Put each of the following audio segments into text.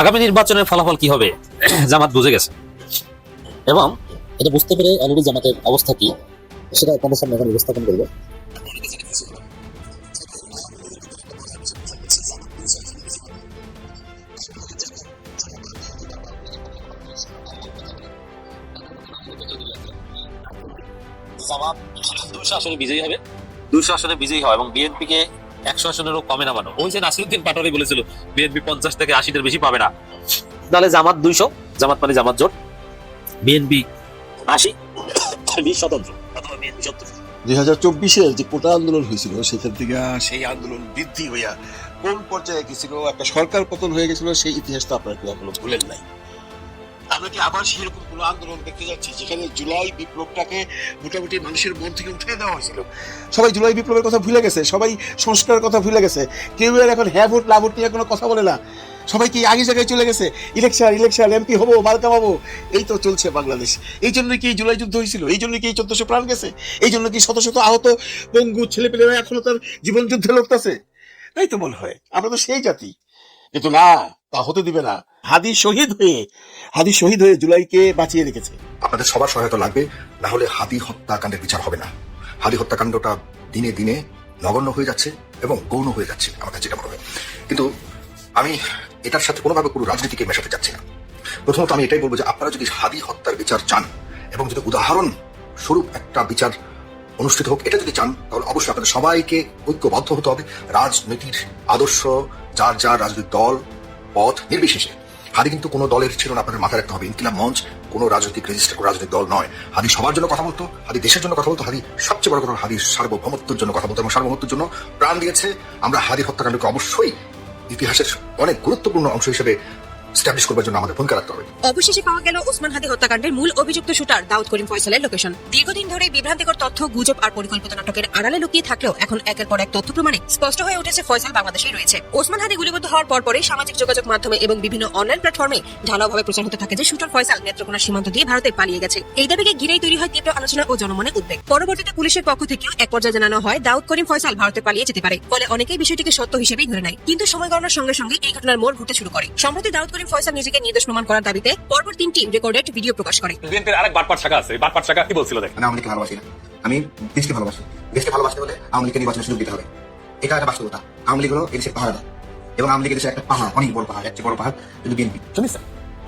আগামী নির্বাচনের ফলাফল কি হবে জামাত বুঝে গেছে এবং এটা বুঝতে পেরে অলরেডি জামাতের অবস্থা কি সেটা আপনাদের সামনে এখন উপস্থাপন করব জামাত দুশো আসনে বিজয়ী হবে দুশো বিজয়ী হয় এবং বিএনপি কে একশো আসনেরও কমে নামানো ওই যে নাসিরুদ্দিন পাটোয়ারি বলেছিল বিএনপি পঞ্চাশ থেকে আশিটার বেশি পাবে না। তাহলে জামাত দুইশো জামাত মানে জামাত জোট। বিএনপি আশি বিশ স্বতন্ত্র। অথবা বিএনপি সত্তর। দুই হাজার চব্বিশের যে কোটা আন্দোলন হয়েছিল সেখান থেকে সেই আন্দোলন বৃদ্ধি হইয়া কোন পর্যায়ে গেছিল একটা সরকার পতন হয়ে গেছিল সেই ইতিহাসটা আপনারা কেউ এখনও ভুলেন নাই। আমরা কি আবার সেরকম কোনো আন্দোলন দেখতে যাচ্ছি? যেখানে জুলাই বিপ্লবটাকে মোটামুটি মানুষের মন থেকে উঠে দেওয়া হয়েছিল। সবাই জুলাই বিপ্লবের কথা ভুলে গেছে, সবাই সংস্কারের কথা ভুলে গেছে। কেউ আর এখন হ্যাঁ ভোট, না ভোট নিয়ে কোনো কথা বলে না। সবাই কি আগে জায়গায় চলে গেছে? ইলেকশন ইলেকশন, এমপি হব, মার্কা পাবো। এই তো চলছে বাংলাদেশ। এই জন্য কি জুলাই যুদ্ধ হয়েছিল? এই জন্য কি এই চোদ্দশো প্রাণ গেছে? এই জন্য কি শত শত আহত পঙ্গু ছেলেপেলেরা এখনও তার জীবন যুদ্ধে লড়তেছে? তাই তো মনে হয়। আমরা তো সেই জাতি। কিন্তু না, তা হতে দিবে না। হাদি শহীদ হয়ে, হাদি শহীদ হয়ে জুলাইকে বাঁচিয়ে রেখেছে। আপনাদের সবার সহায়তা লাগবে, না হলে হাদি হত্যাকাণ্ডের বিচার হবে না। হাদি হত্যাকাণ্ডটা দিনে দিনে নগণ্য হয়ে যাচ্ছে এবং গৌণ হয়ে যাচ্ছে কাছে যেটা মনে হয়। কিন্তু আমি এটার সাথে কোনোভাবে কোনো রাজনীতিকে মেশাতে চাচ্ছি না। প্রথমত আমি এটাই বলব যে আপনারা যদি হাদি হত্যার বিচার চান এবং যদি উদাহরণ স্বরূপ একটা বিচার অনুষ্ঠিত হোক, এটা যদি চান, তাহলে অবশ্যই আপনাদের সবাইকে ঐক্যবদ্ধ হতে হবে। রাজনীতির আদর্শ যার যার রাজনৈতিক দল, পথ নির্বিশেষে। হাদি কিন্তু কোনো দলের ছিল না, আপনাদের মাথায় রাখতে হবে। ইনকিলাব মঞ্চ কোনো রাজনৈতিক রেজিস্টার রাজনৈতিক দল নয়। হাদি সবার জন্য কথা বলতো, হাদি দেশের জন্য কথা বলতো, হাদি সবচেয়ে বড় কথা হাদি সার্বভৌমত্বের জন্য কথা বলতো এবং সার্বভৌমত্বের জন্য প্রাণ দিয়েছে। আমরা হাদির হত্যাকাণ্ডকে অবশ্যই ইতিহাসের অনেক গুরুত্বপূর্ণ অংশ হিসেবে স্ট্যাবলিশ করবার জন্য আমাদের ভূমিকা রাখতে হবে। অবশেষে পাওয়া গেল ওসমান হাদি হত্যাকাণ্ডের মূল অভিযুক্ত শুটার, দাউদ করিম ফয়সালের লোকেশন দীর্ঘদিন ধরে বিভ্রান্তিকর তথ্য, গুজব আর পরিকল্পিত নাটকের আড়ালে লুকিয়ে থাকলেও এখন একের পর এক তথ্য প্রমাণে স্পষ্ট হয়ে উঠেছে ফয়সাল বাংলাদেশেই রয়েছে। ওসমান হাদি গুলিবদ্ধ হওয়ার পর পরে সামাজিক যোগাযোগ মাধ্যমে এবং বিভিন্ন অনলাইন প্ল্যাটফর্মে ঢালাওভাবে প্রচার হতে থাকে যে শুটার ফয়সাল নেত্রকোনা সীমান্ত দিয়ে ভারতে পালিয়ে গেছে। এই দাবিকে ঘিরেই তৈরি হয় তীব্র আলোচনা ও জনমনে উদ্বেগ। পরবর্তীতে পুলিশের পক্ষ থেকেও এক পর্যায়ে জানানো হয়, দাউদ করিম ফয়সাল ভারতে পালিয়ে যেতে পারে, ফলে অনেকেই বিষয়টিকে সত্য হিসেবেই ধরে নেয়। কিন্তু সময় গণনার সঙ্গে সঙ্গে এই ঘটনার মোড় ঘুরতে শুরু করে। সম্প্রতি দাউদ করিম ফয়সাল নিজেকে নির্দোষ প্রমাণ করার দাবিতে পরপর তিনটি রেকর্ডেড ভিডিও প্রকাশ করে। বিএনপির আরেক বাটপাট শাখা আছে বাটপাট শাখা কি বলছিল দেখ আমি আওয়ামী লীগকে ভালোবাসি না। আমি দেশকে ভালোবাসি। দেশকে ভালোবাসতে হলে আওয়ামী লীগকে নির্বাচনের সুযোগ দিতে হবে। এটা একটা বাস্তবতা। আওয়ামী লীগ হলো এদেশের পাহাড় এবং আওয়ামী লীগের একটা পাহাড় অনেক বড় পাহাড় একটা বড় পাহাড় কিন্তু বিএনপি। শুনিস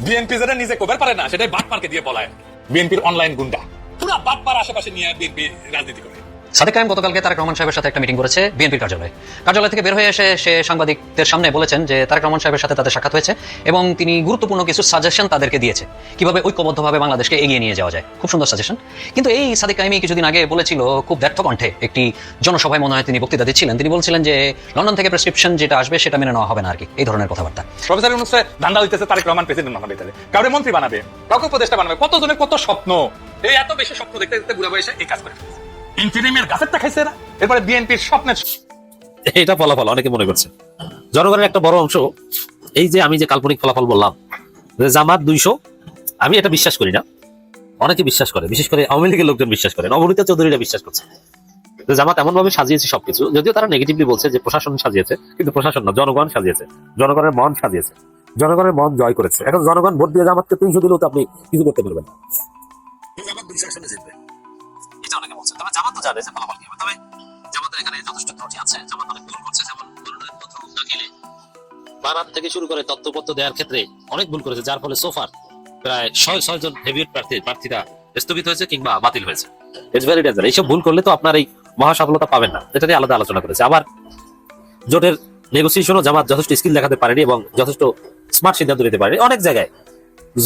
বিএনপি যেটা নিজে কবার পারে না সেটাই বাটপারকে দিয়ে বলায় বিএনপির অনলাইন গুন্ডা। পুরা বাটপার আশেপাশে নিয়ে বিএনপি রাজনীতি করে। সাদেক কায়েম গতকালকে তারেক রহমান সাহেবের সাথে একটা মিটিং করেছে বিএনপির কার্যালয়ে। কার্যালয় থেকে বের হয়ে এসে সে সাংবাদিকদের সামনে বলেছেন যে তারেক রহমান সাহেবের সাথে তাদের সাক্ষাৎ হয়েছে এবং তিনি গুরুত্বপূর্ণ কিছু সাজেশন তাদেরকে দিয়েছে। কীভাবে ঐক্যবদ্ধভাবে বাংলাদেশকে এগিয়ে নিয়ে যাওয়া যায়। খুব সুন্দর সাজেশন কিন্তু এই সাদিক কায়েমি কিছুদিন আগে বলেছিল খুব ব্যর্থ কণ্ঠে একটি জনসভায় মনে হয় তিনি বক্তৃতা দিচ্ছিলেন। তিনি বলছিলেন যে লন্ডন থেকে প্রেসক্রিপশন যেটা আসবে সেটা মেনে নেওয়া হবে না আর কি এই ধরনের কথাবার্তা। প্রফেসর ধান্দা হইতেছে তারেক রহমান প্রেসিডেন্ট বানাবে তাহলে। কাউরে মন্ত্রী বানাবে? কাউকে উপদেষ্টা বানাবে? কতজনের কত স্বপ্ন? এই এত বেশি স্বপ্ন দেখতে দেখতে বুড়া বয়সে এই কাজ করে ইন্টারিমের গাছেরটা খাইছে না এরপরে বিএনপির স্বপ্নের এটা ফলাফল অনেকে মনে করছে। জনগণের একটা বড় অংশ এই যে আমি যে কাল্পনিক ফলাফল বললাম যে জামাত দুইশো আমি এটা বিশ্বাস করি না। অনেকে বিশ্বাস করে বিশেষ করে আওয়ামী লীগের লোকজন বিশ্বাস করে। নবনীতা চৌধুরীরা বিশ্বাস করছে। যে জামাত এমন ভাবে সাজিয়েছে সবকিছু যদিও তারা নেগেটিভলি বলছে যে প্রশাসন সাজিয়েছে কিন্তু প্রশাসন না জনগণ সাজিয়েছে। জনগণের মন সাজিয়েছে। জনগণের মন জয় করেছে। এখন জনগণ ভোট দিয়ে জামাতকে তিনশো দিলেও তো আপনি কিছু করতে পারবেন না। জামাত দুইশো আসনে জিতবে এটা অনেকে বলছে। তবে জামাত তো জানে যে ফলাফল কি হবে। তবে জামাতের এখানে যথেষ্ট ত্রুটি আছে। জামাত অনেক ভুল করছে। যেমন মনোনয়নপত্র দাখিলে বানান থেকে শুরু করে তথ্যপত্র দেওয়ার ক্ষেত্রে অনেক ভুল করেছে। যার ফলে সোফার প্রায় ছয় ছয় জন হেভিয়েট প্রার্থী, প্রার্থীরা স্থগিত হয়েছে কিংবা বাতিল হয়েছে। ইটস ভেরি ডেঞ্জার এইসব ভুল করলে তো আপনার এই মহা সফলতা পাবেন না। এটা নিয়ে আলাদা আলোচনা করেছে। আবার জোটের নেগোসিয়েশনও জামাত যথেষ্ট স্কিল দেখাতে পারেনি এবং যথেষ্ট স্মার্ট সিদ্ধান্ত নিতে পারেনি। অনেক জায়গায়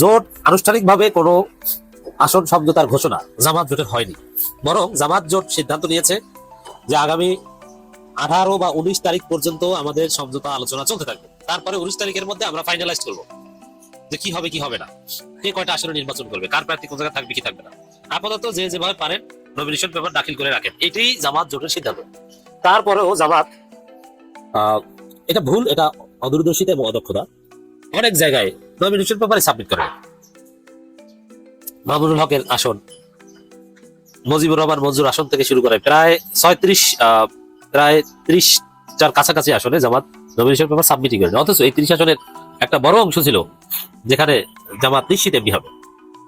জোট আনুষ্ঠানিকভাবে কোনো আসন সমঝোতার ঘোষণা। জামাত জোটের হয়নি। বরং জামাত জোট সিদ্ধান্ত নিয়েছে যে আগামী আঠারো বা উনিশ তারিখ পর্যন্ত আমাদের সমঝোতা আলোচনা চলতে থাকবে। তারপরে উনিশ তারিখের মধ্যে আমরা ফাইনালাইজ করব যে কি হবে কি হবে না। কে কয়টা আসনে নির্বাচন করবে, কার প্রার্থী কোন জায়গায় থাকবে, কি থাকবে না। আপাতত যে যেভাবে পারেন নমিনেশন পেপার দাখিল করে রাখেন। এটাই জামাত জোটের সিদ্ধান্ত। তারপরেও জামাত এটা ভুল, এটা অদূরদর্শিতা এবং অদক্ষতা। অনেক জায়গায় নমিনেশন পেপারে সাবমিট করে। মামুনুল হকের আসন। মুজিবুর রহমান মঞ্জুর আসন থেকে শুরু করে প্রায় ছয়ত্রিশ প্রায় ত্রিশ চার কাছাকাছি আসনে জামাত নমিনেশন পেপার সাবমিটিং করেন অথচ এই ত্রিশ আসনের একটা বড় অংশ ছিল যেখানে জামাত নিশ্চিত এমনি হবে।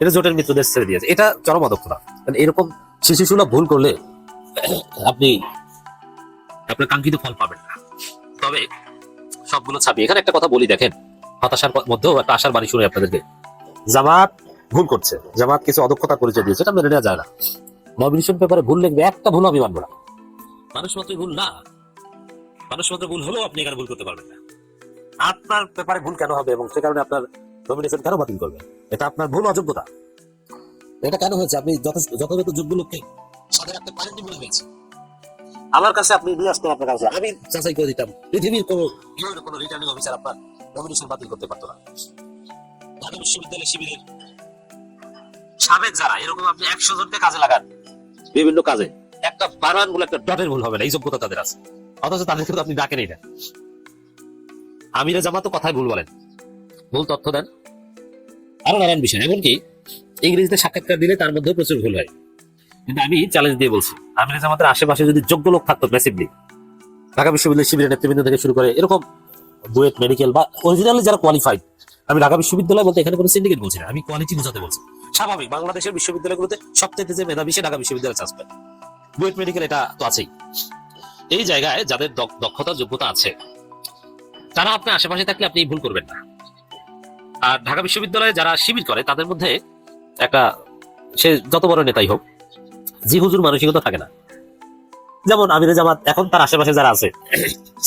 এটা জোটের মিত্রদের ছেড়ে দিয়েছে। এটা চরম অদক্ষতা। কারণ এরকম শিশু সুলভ ভুল করলে আপনি আপনার কাঙ্ক্ষিত ফল পাবেন না। তবে সবগুলো ছাপি। এখানে একটা কথা বলি, দেখেন। হতাশার মধ্যেও একটা আশার বাণী শুনে আপনাদেরকে। জামাত ভুল করছে। জামাত কিছু অদক্ষতা পরিচয় দিয়েছে এটা মেনে নেওয়া যায় না। নমিনেশন পেপারে ভুল লিখবে একটা ভুল আমি মানবো না। মানুষ মাত্র ভুল না। মানুষ মাত্র ভুল হলেও আপনি এখানে ভুল করতে পারবেন না। আপনার পেপারে ভুল কেন হবে এবং সে কারণে আপনার নমিনেশন কেন বাতিল করবেন এটা আপনার ভুল অযোগ্যতা। এটা কেন হয়েছে? আপনি যথাযথ যোগ্য লোককে সাথে রাখতে পারেননি বলে হয়েছে। আমার কাছে আপনি নিয়ে আসতেন আপনার কাছে। আমি যাচাই করে দিতাম। পৃথিবীর কোনো কোনো রিটার্নিং অফিসার আপনার নমিনেশন বাতিল করতে পারতো না। ঢাকা বিশ্ববিদ্যালয় শিবিরের সাবেক যারা এরকম আপনি একশো জনকে কাজে লাগান। বিভিন্ন কাজে। একটা বানান বলে একটা ডটের ভুল হবে না এই যোগ্যতা তাদের আছে। অথচ তাদেরকে তো আপনি ডাকেনই না। আমিরা জামা তো কথায় ভুল বলেন। ভুল তথ্য দেন। আরও নানান বিষয় এমনকি ইংরেজিতে সাক্ষাৎকার দিলে তার মধ্যেও প্রচুর ভুল হয়। কিন্তু আমি চ্যালেঞ্জ দিয়ে বলছি আমিরা জামাতের আশেপাশে যদি যোগ্য লোক থাকতো ম্যাসিভলি ঢাকা বিশ্ববিদ্যালয় শিবিরের নেতৃবৃন্দ থেকে শুরু করে এরকম বুয়েট মেডিকেল বা অরিজিনালি যারা কোয়ালিফাইড আমি ঢাকা বিশ্ববিদ্যালয় বলতে এখানে কোনো সিন্ডিকেট বলছি না আমি কোয়ালিটি বোঝাতে বলছি। স্বাভাবিক। বাংলাদেশের বিশ্ববিদ্যালয়গুলোতে সবচেয়ে যে মেধাবী, সে ঢাকা বিশ্ববিদ্যালয় চাষ পায়। বুয়েট মেডিকেল এটা তো আছেই। এই জায়গায় যাদের দক্ষতা, যোগ্যতা আছে, তারা আপনার আশেপাশে থাকলে আপনি ভুল করবেন না। আর ঢাকা বিশ্ববিদ্যালয়ে যারা শিবির করে, তাদের মধ্যে একটা সে যত বড় নেতাই হোক, জি হুজুর মানসিকতা থাকে না। যেমন আমির জামাত, এখন তার আশেপাশে যারা আছে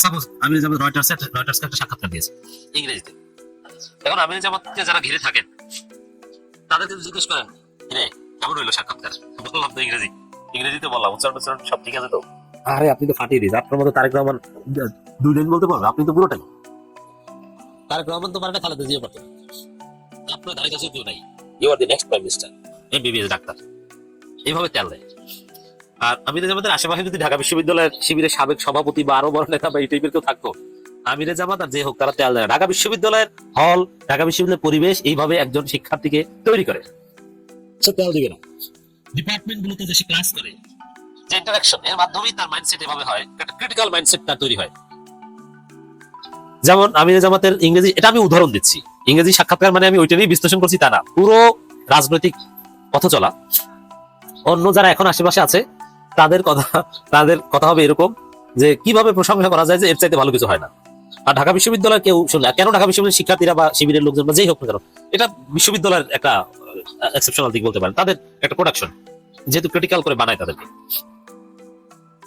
সাপোজ আমির জামাত রয়টার্স রয়টার্স একটা সাক্ষাৎকার দিয়েছে, ইংরেজিতে। এখন আমির জামাতকে যারা ঘিরে থাকেন তাদের যদি জিজ্ঞেস করেন রে কেমন হইল সাক্ষাৎকার? বললাম তো ইংরেজি। ইংরেজিতে বললাম উচ্চারণ উচ্চারণ সব ঠিক আছে তো? আরে আপনি তো ফাটিয়ে দিয়েছেন। আপনার মতো তারেক রহমান দুই লাইন বলতে পারবেন আপনি তো পুরোটাই। তারেক রহমান তো পারে না খালেদা জিয়া পারতেন আপনার ধারে কাছে কেউ নাই? You are the next prime minister MBBS doctor. এইভাবে তেল দেয়। আর আমি তো আমাদের আশেপাশে যদি ঢাকা বিশ্ববিদ্যালয়ের শিবিরের সাবেক সভাপতি বা আরও বড় নেতা বা এই টাইপের কেউ থাকতো আমিরে জামাত আর যে হোক তারা তেল দেয় ঢাকা বিশ্ববিদ্যালয়ের হল, ঢাকা বিশ্ববিদ্যালয়ের পরিবেশ এইভাবে একজন শিক্ষার্থীকে তৈরি করে। সে তেল দিবে না। ডিপার্টমেন্ট গুলোতে যে ক্লাস করে, যে ইন্টারাকশন এর মাধ্যমেই তার মাইন্ডসেট এভাবে হয়, একটা ক্রিটিক্যাল মাইন্ডসেট তার তৈরি হয়। যেমন আমির জামাতের ইংরেজি, এটা আমি উদাহরণ দিচ্ছি। ইংরেজি সাক্ষাৎকার মানে আমি ওইটা নিয়ে বিশ্লেষণ করছি তা না। পুরো রাজনৈতিক পথ চলা। অন্য যারা এখন আশেপাশে আছে, তাদের কথা তাদের কথা হবে এরকম যে কীভাবে প্রশংসা করা যায় যে এর চাইতে ভালো কিছু হয় না। আর ঢাকা বিশ্ববিদ্যালয় কেউ শুনলে কেন ঢাকা বিশ্ববিদ্যালয়ের শিক্ষার্থীরা বা শিবিরের লোকজন বা যেই হোক কেন, এটা বিশ্ববিদ্যালয়ের একটা এক্সেপশনাল দিক বলতে পারেন। তাদের একটা প্রোডাকশন যেহেতু ক্রিটিক্যাল করে বানায় তাদেরকে।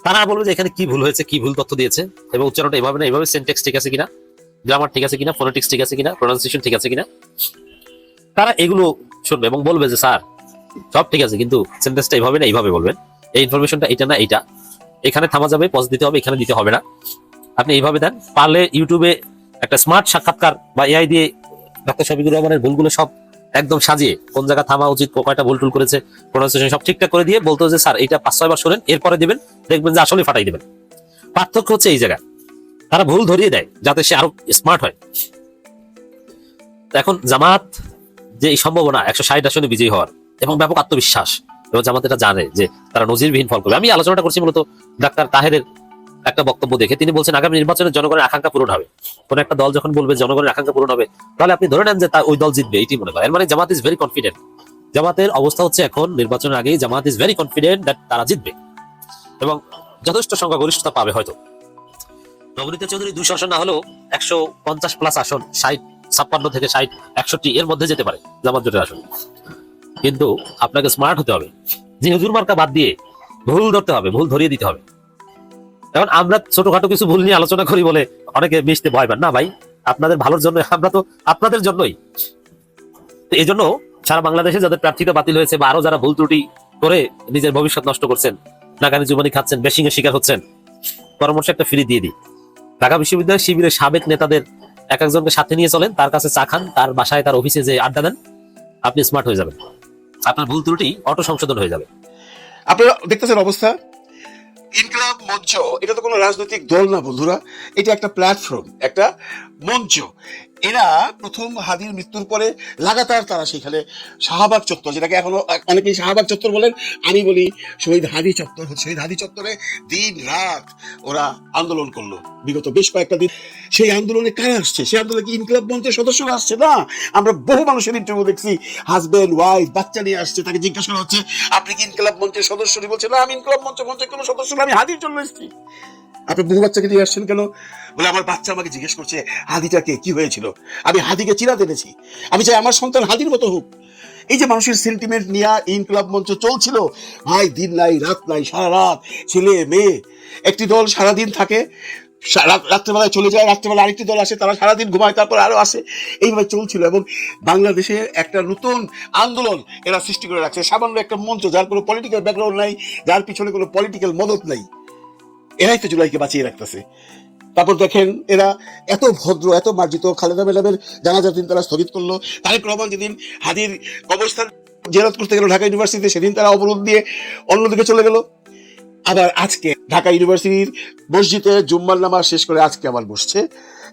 তারা বলবে যে এখানে কি ভুল হয়েছে, কি ভুল তথ্য দিয়েছে, এবং উচ্চারণটা এভাবে না, এভাবে সেন্টেক্স ঠিক আছে কিনা গ্রামার ঠিক আছে কিনা ফোনেটিক্স ঠিক আছে কিনা প্রোনাউন্সিয়েশন ঠিক আছে কিনা। তারা এগুলো শুনবে এবং বলবে যে, স্যার, সব ঠিক আছে, কিন্তু সেন্টেন্সটা এইভাবে না এইভাবে বলবেন। এই ইনফরমেশনটা এটা না এইটা এখানে থামা যাবে পজ দিতে হবে, এখানে দিতে হবে না। আপনি এইভাবে দেন। পারলে ইউটিউবে একটা স্মার্ট সাক্ষাৎকার বা এআই দিয়ে ডাক্তার শফিকুর রহমানের ভুলগুলো সব একদম সাজিয়ে কোন জায়গা থামা উচিত কয়টা ভুল টুল করেছে প্রোনাউন্সিয়েশন সব ঠিকঠাক করে দিয়ে বলতো যে স্যার, এটা পাঁচ, ছয় বার শোনেন, এরপরে দিবেন, দেখবেন যে আসলে ফাটাই দিবেন। পার্থক্য হচ্ছে এই জায়গা তারা ভুল ধরিয়ে দেয় যাতে সে আরও স্মার্ট হয়। এখন জামাত যে এই সম্ভাবনা, একশো ষাট আসনে বিজয়ী হওয়ার এবং ব্যাপক আত্মবিশ্বাস, এবং জামাত এটা জানে যে তারা নজিরবিহীন ফল করবে। আমি আলোচনাটা করছি মূলত ডাক্তার তাহেরের একটা বক্তব্য দেখে তিনি বলছেন, আগামী নির্বাচনে জনগণের আকাঙ্ক্ষা পূরণ হবে। কোন একটা দল যখন বলবে, জনগণের আকাঙ্ক্ষা পূরণ হবে, তাহলে আপনি ধরে নেন যে তা ওই দল জিতবে, এটি মনে করেন মানে জামাত ইজ ভেরি কনফিডেন্ট জামাতের অবস্থা হচ্ছে এখন, নির্বাচনের আগেই Jamaat is very confident that তারা জিতবে। এবং যথেষ্ট সংখ্যা গরিষ্ঠতা পাবে হয়তো। নবনীত চৌধুরী দুইশো আসন না হলেও একশো পঞ্চাশ প্লাস আসন, ষাট, ছাপ্পান্ন থেকে ষাট, একষট্টি এর মধ্যে যেতে পারে জামাত জোটের আসন। কিন্তু আপনাকে স্মার্ট হতে হবে। যে হুজুর মার্কা বাদ দিয়ে ভুল ধরতে হবে, ভুল ধরিয়ে দিতে হবে। এখন আমরা ছোটখাটো কিছু ভুল নিয়ে আলোচনা করি বলে অনেকে মিশতে ভয় পান। না ভাই, আপনাদের ভালোর জন্য, আমরা তো আপনাদের জন্যই। এই জন্য সারা বাংলাদেশে যাদের প্রার্থিতা বাতিল হয়েছে বা আরও যারা ভুল ত্রুটি করে নিজের ভবিষ্যৎ নষ্ট করছেন, নাকানি জুবানি খাচ্ছেন বেশিং শিকার হচ্ছেন, পরামর্শ একটা ফ্রি দিয়ে দিই। ঢাকা বিশ্ববিদ্যালয় শিবিরের সাবেক নেতাদের এক একজনকে সাথে নিয়ে চলেন, তার কাছে চা খান, তার বাসায় তার অফিসে যে আড্ডা দেন, আপনি স্মার্ট হয়ে যাবেন। আপনার ভুল ত্রুটি অটো সংশোধন হয়ে যাবে। আপনারা দেখতেছেন অবস্থা? ইনকলাব মঞ্চ এটা তো কোনো রাজনৈতিক দল না বন্ধুরা এটা একটা প্ল্যাটফর্ম একটা মঞ্চ। এরা প্রথম হাদির মৃত্যুর পরে লাগাতার তারা সেখানে শাহবাগ চত্বর, যেটাকে এখনও অনেকেই শাহবাগ চত্বর বলেন, আমি বলি শহীদ হাদি চত্বর। শহীদ হাদি চত্বরে দিন রাত ওরা আন্দোলন করল। বিগত বেশ কয়েকটা দিন সেই আন্দোলনে কারা আসছে? সেই আন্দোলনে কি ইনকলাব মঞ্চের সদস্যরা আসছে? না, আমরা বহু মানুষের ইন্টারভিউ দেখছি। হাজবেন্ড ওয়াইফ বাচ্চা নিয়ে আসছে, তাকে জিজ্ঞাসা করা হচ্ছে, আপনি কি ইনকলাব মঞ্চের সদস্য? বলছে, না, আমি ইনকলাব মঞ্চ মঞ্চের কোনো সদস্য না, আমি হাদির জন্য এসেছি। আপনি বহু বাচ্চাকে নিয়ে আসছেন কেন? বলে আমার বাচ্চা আমাকে জিজ্ঞেস করছে, হাদিটাকে কি হয়েছিল? আমি হাদিকে চিরাতে এনেছি আমি চাই আমার সন্তান হাদির মতো হোক। এই যে মানুষের সেন্টিমেন্ট নিয়ে ইনকলাব মঞ্চ চলছিল, ভাই দিন নাই, রাত নাই, সারা রাত ছেলে, মেয়ে, একটি দল সারাদিন থাকে রাত্রেবেলায় চলে যায়, রাত্রেবেলা আরেকটি দল আসে, তারা সারাদিন ঘুমায়, তারপর আরও আসে। এইভাবে চলছিল এবং বাংলাদেশে একটা নতুন আন্দোলন এরা সৃষ্টি করে রাখছে। সামান্য একটা মঞ্চ, যার কোনো পলিটিক্যাল ব্যাকগ্রাউন্ড নাই, যার পিছনে কোনো পলিটিক্যাল মদত নাই। এরাই তো জুলাইকে বাঁচিয়ে রাখতেছে। তারপর দেখেন, এরা এত ভদ্র, এত মার্জিত। খালেদা ম্যাডামের জানাজার দিন তারা স্থগিত করল। তারেক রহমান যেদিন হাদির অবস্থান জেরাত করতে গেল ঢাকা ইউনিভার্সিটিতে, সেদিন তারা অবরোধ দিয়ে অন্যদিকে চলে গেল। আবার আজকে ঢাকা ইউনিভার্সিটির মসজিদে জুম্মার নামাজ শেষ করে আজকে আবার বসছে।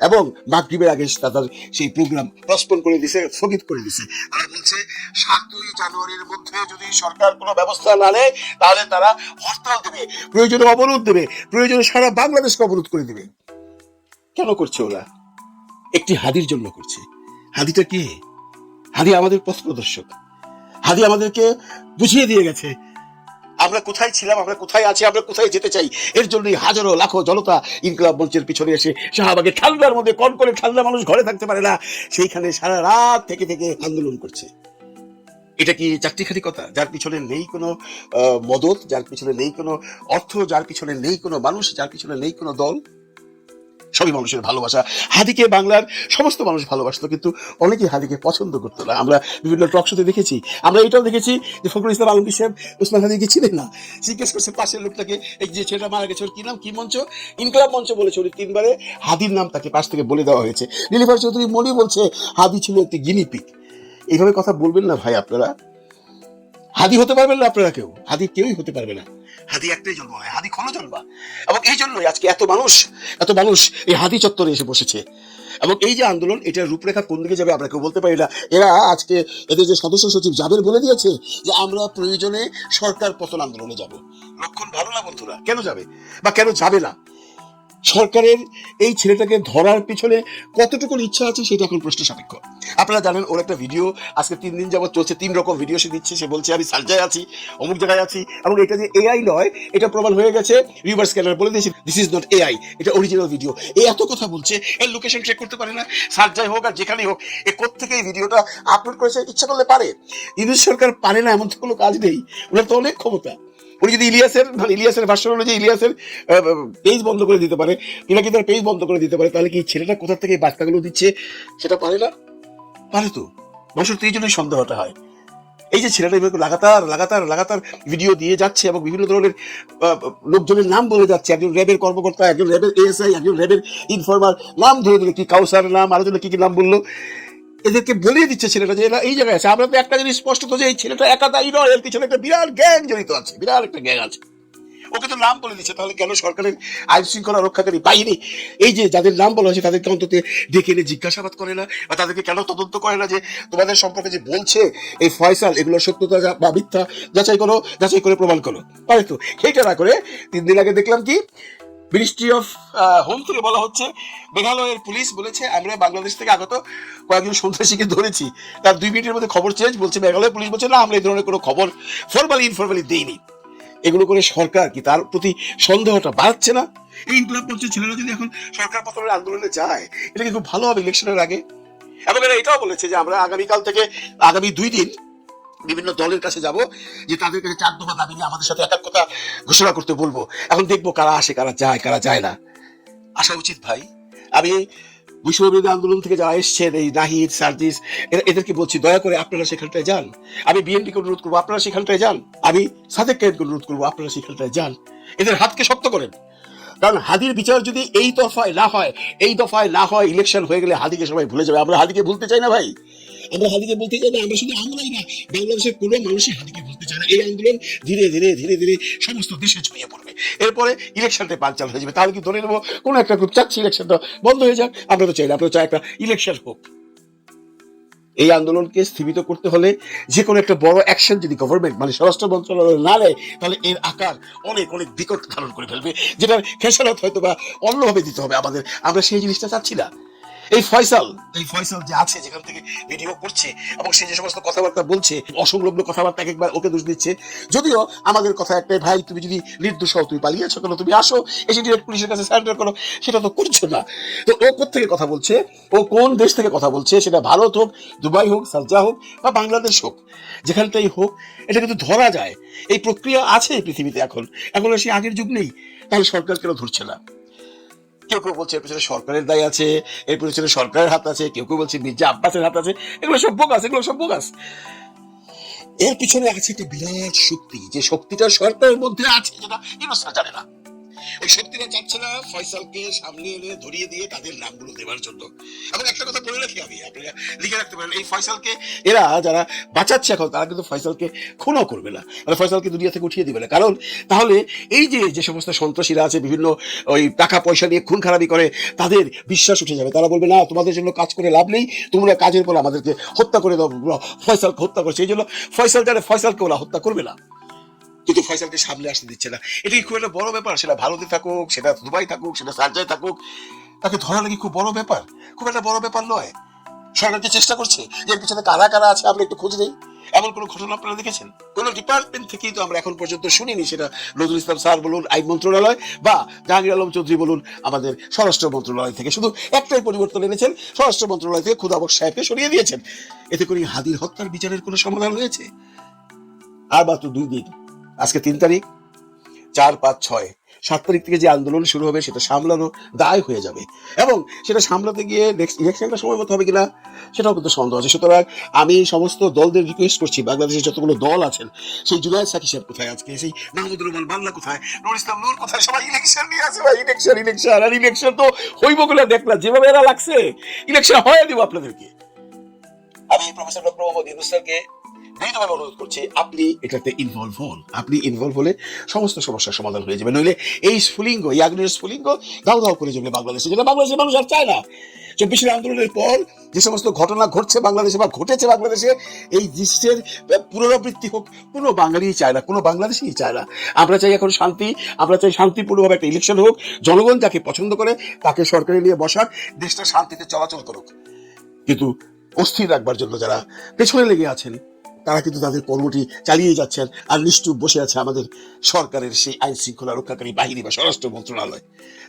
এবং মাগরিবের আগে তাদের সেই প্রোগ্রাম প্রস্পন করে দিছে, স্থগিত করে দিছে। তারা বলছে, সাতই জানুয়ারির মধ্যে যদি সরকার কোনো ব্যবস্থা না নেয়, তাহলে তারা হরতাল দেবে, প্রয়োজনে অবরোধ দেবে, প্রয়োজনে সারা বাংলাদেশকে অবরোধ করে দেবে। কেন করছে ওরা? একটি হাদির জন্য করছে। হাদিটা কে? হাদি আমাদের পথ প্রদর্শক হাদি আমাদেরকে বুঝিয়ে দিয়ে গেছে আমরা কোথায় ছিলাম, আমরা কোথায় আছি, আমরা কোথায় যেতে চাই? এর জন্যই হাজারো, লাখো জনতা ইনকলাব মঞ্চের পিছনে এসে শাহবাগে ঠান্ডার মধ্যে কন করে ঠান্ডা মানুষ ঘরে থাকতে পারে না, সেইখানে সারা রাত থেকে থেকে আন্দোলন করছে। এটা কি চাকরিখারি কথা যার পিছনে নেই কোনো মদত, যার পিছনে নেই কোনো অর্থ, যার পিছনে নেই কোনো মানুষ, যার পিছনে নেই কোনো দল? সবই মানুষের ভালোবাসা। হাদিকে বাংলার সমস্ত মানুষ ভালোবাসতো, কিন্তু অনেকেই হাদিকে পছন্দ করতো না। আমরা বিভিন্ন টক শোতে দেখেছি, আমরা এটাও দেখেছি যে ফখরুল ইসলাম আলমগীর সাহেব উসমান হাদিকে ছিলেন না? জিজ্ঞেস করছে, পাশের লোকটাকে এই যে ছেলেটা মারা গেছে, ওর কি নাম? কি মঞ্চ? ইনকলাব মঞ্চ বলেছে উনি তিনবারে। হাদির নাম তাকে পাশ থেকে বলে দেওয়া হয়েছে। নীলিফার চৌধুরী মনি বলছে, হাদি ছিল একটি গিনিপিক। এইভাবে কথা বলবেন না ভাই আপনারা। হাদি হতে পারবেন না আপনারা কেউ। হাদি কেউই হতে পারবে না। হাদি একটাই জন্ম হয়, হাদি ক্ষণ জন্মা? এবং এই জন্যই আজকে এত মানুষ এত মানুষ এই হাদি চত্বরে এসে বসেছে। এবং এই যে আন্দোলন, এটার রূপরেখা কোন দিকে যাবে আমরা কেউ বলতে পারি না। এরা আজকে এদের যে সদস্য সচিব জাবের বলে দিয়েছে যে আমরা প্রয়োজনে সরকার পতন আন্দোলনে যাব। লক্ষণ ভালো না বন্ধুরা? কেন যাবে? বা কেন যাবে না? সরকারের এই ছেলেটাকে ধরার পিছনে কতটুকু ইচ্ছা আছে সেটা এখন প্রশ্ন সাপেক্ষ। আপনারা জানেন, ওর একটা ভিডিও আজকে তিন দিন যাবত চলছে, তিন রকম ভিডিও সে দিচ্ছে, সে বলছে, আমি সার্জায় আছি, অমুক জায়গায় আছি। এবং এটা যে এআই নয়, এটা প্রমাণ হয়ে গেছে রিভার্স স্ক্যানার বলে দিয়েছে দিস ইজ নট এআই এটা অরিজিনাল ভিডিও এই এত কথা বলছে, এর লোকেশন ট্রেক করতে পারে না সার্জায় হোক আর যেখানেই হোক, এ কোথেকে এই ভিডিওটা আপলোড করেছে, ইচ্ছা করলে পারে। ইংলিশ সরকার পারে না, এমন তো কোনো কাজ নেই, ওনার তো অনেক ক্ষমতা। উনি যদি ইলিয়াসের মানে ইলিয়াসের ভাষণ অনুযায়ী ইলিয়াসের পেজ বন্ধ করে দিতে পারে পিনাকি তার পেজ বন্ধ করে দিতে পারে, তাহলে কি ছেলেটা কোথা থেকে বার্তাগুলো দিচ্ছে সেটা পারে না? পারে তো। মানুষের তো এই জন্যই সন্দেহটা হয়। এই যে ছেলেটা এভাবে লাগাতার লাগাতার লাগাতার ভিডিও দিয়ে যাচ্ছে এবং বিভিন্ন ধরনের লোকজনের নাম বলে যাচ্ছে। একজন র্যাবের কর্মকর্তা, একজন র্যাবের এএসআই একজন র্যাবের ইনফরমার নাম ধরে দিলে কি কাউসার নাম, আরও কি কি নাম বলল? এদেরকে বলিয়ে দিচ্ছে ছেলেটা যে এই জায়গায় আছে। আমরা তো একটা জিনিস স্পষ্ট তো যে এই ছেলেটা একা দায়ী নয়, এর পিছনে একটা বিরাট গ্যাং জড়িত আছে, বিরাট একটা গ্যাং আছে। ওকে তো নাম বলে দিচ্ছে, তাহলে কেন সরকারের আইন শৃঙ্খলা রক্ষাকারী বাহিনী এই যে যাদের নাম বলা হয়েছে, তাদেরকে অন্তত ডেকে এনে জিজ্ঞাসাবাদ করে না? বা তাদেরকে কেন তদন্ত করে না যে তোমাদের সম্পর্কে যে বলছে এই ফয়সাল, এগুলো সত্যতা বা মিথ্যা, যাচাই করো, যাচাই করে প্রমাণ করো। পারে তো, সেইটা না করে তিন দিন আগে দেখলাম কি মিনিস্ট্রি অফ হোম থেকে বলা হচ্ছে, মেঘালয়ের পুলিশ বলেছে, আমরা বাংলাদেশ থেকে আগত কয়েকজন সন্ত্রাসীকে ধরেছি। তার দুই মিনিটের মধ্যে খবর চেঞ্জ বলছে, মেঘালয় পুলিশ বলছে, না, আমরা এই ধরনের কোনো খবর ফরমালি ইনফরমালি দিইনি। এগুলো করে সরকার কি তার প্রতি সন্দেহটা বাড়ছে না? এই ইনকলাব মঞ্চের ছেলেরা যদি এখন সরকার পতনের আন্দোলনে যায়, এটা কি খুব ভালো হবে ইলেকশনের আগে? এবং এরা এটাও বলেছে যে আমরা আগামীকাল থেকে আগামী দুই দিন বিভিন্ন দলের কাছে যাব যে তাদের কাছে চার দফা দাবি নিয়ে আমাদের সাথে একাত্মতা ঘোষণা করতে বলব। এখন দেখব কারা আসে, কারা যায় কারা যায় না। আসা উচিত ভাই। আমি বিশ্ববিরোধী আন্দোলন থেকে যারা এসছেন, এই নাহিদ, সার্জিস এদেরকে বলছি, দয়া করে আপনারা সেখানটায় যান। আমি বিএনপিকে অনুরোধ করব, আপনারা সেখানটায় যান। আমি সাদেক কায়েদকে অনুরোধ করব, আপনারা সেখানটায় যান। এদের হাতকে শক্ত করেন। কারণ হাদির বিচার যদি এই দফায় না হয়, এই দফায় না হয় ইলেকশন হয়ে গেলে হাদিকে সবাই ভুলে যাবে। আমরা হাদিকে ভুলতে চাই না ভাই। আমরা হাদিকে বলতে চাই আমরা শুধু আমরাই না, বাংলাদেশের কোনো মানুষই হাদিকে বলতে চায় না। এই আন্দোলন ধীরে ধীরে ধীরে ধীরে সমস্ত দেশে ছড়িয়ে পড়বে। এরপরে ইলেকশনটা পাঞ্চাল হয়ে যাবে। তাহলে কি ধরে নেব? কোনো একটা গ্রুপ চাচ্ছি ইলেকশনটা বন্ধ হয়ে যাক। আমরা তো চাই না, আমরা চাই একটা ইলেকশন হোক। এই আন্দোলনকে স্থিমিত করতে হলে যে কোনো একটা বড় অ্যাকশন যদি গভর্নমেন্ট মানে স্বরাষ্ট্র মন্ত্রণালয় না নেয়, তাহলে এর আকার অনেক অনেক বিকট ধারণ করে ফেলবে। যেটার খেসারত হয়তো বা অন্যভাবে দিতে হবে আমাদের। আমরা সেই জিনিসটা চাচ্ছি না। এই ফয়সাল। এই ফয়সাল যে আছে, যেখান থেকে ভিডিও করছে এবং সে যে সমস্ত কথাবার্তা বলছে, অসংলগ্ন কথাবার্তা একবার ওকে দোষ দিচ্ছে, যদিও আমাদের কথা একটাই, ভাই, তুমি যদি নির্দোষ হও, তুমি পালিয়েছো কেন? তুমি আসো, এসে ডিরেক্ট পুলিশের কাছে সারেন্ডার করো। সেটা তো করছ না। তো ও থেকে কথা বলছে? ও কোন দেশ থেকে কথা বলছে? সেটা ভারত হোক, দুবাই হোক সার্জা হোক বা বাংলাদেশ হোক, যেখানটাই হোক, এটা কিন্তু ধরা যায়। এই প্রক্রিয়া আছে পৃথিবীতে এখন। এখন সেই আগের যুগ নেই। তাহলে সরকার কেন ধরছে না? কেউ কেউ বলছে, এর পিছনে সরকারের দায় আছে, এর পিছনে সরকারের হাত আছে। কেউ কেউ বলছে, মির্জা আব্বাসের হাত আছে। এগুলো সব বোকাস, এগুলো সব বোকাস। এর পিছনে আছে একটা বিরাট শক্তি, যে শক্তিটা সরকারের মধ্যে আছে, যেটা ইউনুসরা জানে না। ওই শক্তিটা চাচ্ছে না, ফয়সালকে সামনে এনে ধরিয়ে দিয়ে তাদের নামগুলো দেওয়ার জন্য। এবং একটা কথা বলে রাখি আমি, আপনারা লিখে রাখতে পারেন, এই ফয়সালকে এরা যারা বাঁচাচ্ছে এখন, তারা কিন্তু ফয়সালকে খুনও করবে না। মানে ফয়সালকে দুনিয়া থেকে উঠিয়ে দিবে না। কারণ তাহলে এই যে যে সমস্ত সন্ত্রাসীরা আছে, বিভিন্ন ওই টাকা পয়সা নিয়ে খুন খারাপি করে, তাদের বিশ্বাস উঠে যাবে। তারা বলবে, না, তোমাদের জন্য কাজ করে লাভ নেই, তোমরা কাজের পর আমাদেরকে হত্যা করে দাও, ফয়সালকে হত্যা করছে এই জন্য ফয়সাল জানে ফয়সালকে ওরা হত্যা করবে না। কিন্তু ফয়সালকে সামনে আসতে দিচ্ছে না। এটা কি খুব একটা বড় ব্যাপার? সেটা ভারতে থাকুক, সেটা দুবাই থাকুক, সেটা সার্জায় থাকুক, তাকে ধরা নাকি খুব বড় ব্যাপার? খুব একটা বড় ব্যাপার নয়। সরকারকে চেষ্টা করছে যে পিছনে কারা কারা আছে আমরা একটু খোঁজ নেই? এমন কোনো ঘটনা আপনারা দেখেছেন? কোন ডিপার্টমেন্ট থেকেই তো আমরা এখন পর্যন্ত শুনিনি সেটা নজরুল ইসলাম স্যার বলুন, আইন মন্ত্রণালয় বা জাহাঙ্গীর আলম চৌধুরী বলুন, আমাদের স্বরাষ্ট্র মন্ত্রণালয় থেকে। শুধু একটাই পরিবর্তন এনেছেন, স্বরাষ্ট্র মন্ত্রণালয় থেকে খুদাবক সাহেবকে সরিয়ে দিয়েছেন। এতে করে হাদির হত্যার বিচারের কোনো সমাধান হয়েছে? আর মাত্র দুই দিন। আজকে তিন তারিখ, চার, পাঁচ, ছয়। সাত তারিখ থেকে যে আন্দোলন শুরু হবে, সেটা সামলানো দায় হয়ে যাবে। এবং সেটা সামলাতে গিয়ে নেক্সট ইলেকশনটা সময় মতো হবে কিনা, সেটাও কিন্তু সন্দেহ আছে। সুতরাং আমি সমস্ত দলদের রিকোয়েস্ট করছি, বাংলাদেশের যতগুলো দল আছেন, সেই জুলাই সাকি সাহেব কোথায় আজকে? সেই মাহমুদুর রহমান বাংলা কোথায়? নুর ইসলাম নূর কোথায়? সবাই ইলেকশন নিয়ে আছে ভাই ইলেকশন ইলেকশন আর ইলেকশন তো হইব বলে দেখলাম, যেভাবে এরা লাগছে ইলেকশন হয়ে দিব আপনাদেরকে। আমি প্রফেসর ডক্টর মোহাম্মদ ইউনুস অনুরোধ করছি, আপনি এটাতে ইনভলভ হন। আপনি ইনভলভ হলে সমস্ত সমস্যার সমাধান হয়ে যাবে। নইলে এই স্ফুলিঙ্গ, এই আগ্নেয় স্ফুলিঙ্গ করে যাবে বাংলাদেশে। যেটা বাংলাদেশের মানুষ আর চায় না চব্বিশের আন্দোলনের পর যে সমস্ত ঘটনা ঘটছে বাংলাদেশে বা ঘটেছে বাংলাদেশে, এই দৃশ্যের পুনরাবৃত্তি হোক। কোনো বাঙালিই চায় না, কোনো বাংলাদেশই চায় না। আমরা চাই এখন শান্তি, আমরা চাই শান্তিপূর্ণভাবে একটা ইলেকশন হোক। জনগণ যাকে পছন্দ করে তাকে সরকারে নিয়ে বসার, দেশটা শান্তিতে চলাচল করুক। কিন্তু অস্থির রাখবার জন্য যারা পেছনে লেগে আছেন তারা কিন্তু তাদের কর্মটি চালিয়ে যাচ্ছেন আর নিশ্চুপ বসে আছে আমাদের সরকারের সেই আইন শৃঙ্খলা রক্ষাকারী বাহিনী বা স্বরাষ্ট্র মন্ত্রণালয়,